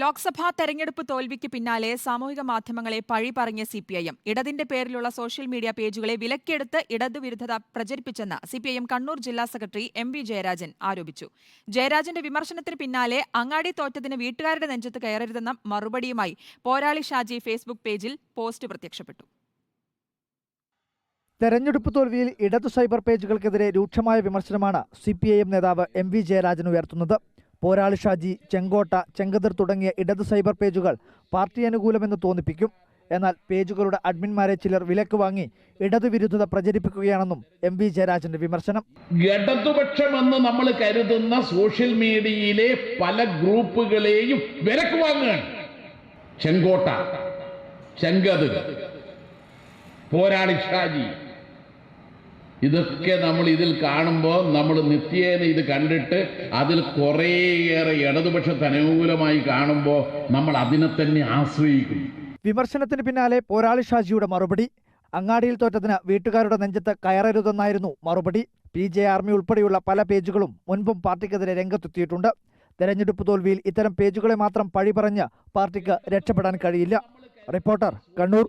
ലോക്സഭാ തെരഞ്ഞെടുപ്പ് തോൽവിക്ക് പിന്നാലെ സാമൂഹിക മാധ്യമങ്ങളെ പഴി പറഞ്ഞ സി പി ഐ എം. ഇടതിന്റെ പേരിലുള്ള സോഷ്യൽ മീഡിയ പേജുകളെ വിലക്കെടുത്ത് ഇടതുവിരുദ്ധത പ്രചരിപ്പിച്ചെന്ന് C P I M Kannur ജില്ലാ സെക്രട്ടറി എം വി ജയരാജൻ ആരോപിച്ചു. ജയരാജന്റെ വിമർശനത്തിന് പിന്നാലെ അങ്ങാടി തോറ്റതിന് വീട്ടുകാരുടെ നെഞ്ചത്ത് കയറരുതെന്ന മറുപടിയുമായി പോരാളി ഷാജി ഫേസ്ബുക്ക് പേജിൽ പോസ്റ്റ് പ്രത്യക്ഷപ്പെട്ടു. തെരഞ്ഞെടുപ്പ് തോൽവിയിൽ ഇടതു സൈബർ പേജുകൾക്കെതിരെ രൂക്ഷമായ വിമർശനമാണ് സി പി ഐ എം നേതാവ് എം വി ജയരാജൻ ഉയർത്തുന്നത്. പോരാളി ഷാജി ചെങ്കോട്ട ചെങ്കതിർ തുടങ്ങിയ ഇടത് സൈബർ പേജുകൾ പാർട്ടി അനുകൂലമെന്ന് തോന്നിപ്പിക്കും. എന്നാൽ പേജുകളുടെ അഡ്മിന്മാരെ ചിലർ വിലക്ക് വാങ്ങി ഇടതുവിരുദ്ധത പ്രചരിപ്പിക്കുകയാണെന്നും എം വി ജയരാജന്റെ വിമർശനം. ഇടതുപക്ഷമെന്ന് നമ്മൾ കരുതുന്ന സോഷ്യൽ മീഡിയയിലെ പല ഗ്രൂപ്പുകളെയും വിലക്ക് വാങ്ങുകയാണ്. ചെങ്കോട്ട ചെങ്കത് പോരാളി ഷാജി ഇതൊക്കെ നമ്മൾ ഇതിൽ കാണുമ്പോൾ നമ്മൾ നിത്യേന ഇത് കണ്ടിട്ട് അതിൽ കുറേയേറെ ഇടതുപക്ഷത്തിന് അനുകൂലമായി കാണുമ്പോൾ നമ്മൾ അതിനെ തന്നെ ആശ്രയിക്കും. വിമർശനത്തിന് പിന്നാലെ പോരാളി ഷാജിയുടെ മറുപടി. അങ്ങാടിയിൽ തോറ്റതിന് വീട്ടുകാരുടെ നെഞ്ചത്ത് കയറരുതെന്നായിരുന്നു മറുപടി. പി ജെ ആർമി ഉൾപ്പെടെയുള്ള പല പേജുകളും മുൻപും പാർട്ടിക്കെതിരെ രംഗത്തെത്തിയിട്ടുണ്ട്. തെരഞ്ഞെടുപ്പ് തോൽവിയിൽ ഇത്തരം പേജുകളെ മാത്രം പഴി പറഞ്ഞ് പാർട്ടിക്ക് രക്ഷപ്പെടാൻ കഴിയില്ല. റിപ്പോർട്ടർ കണ്ണൂർ.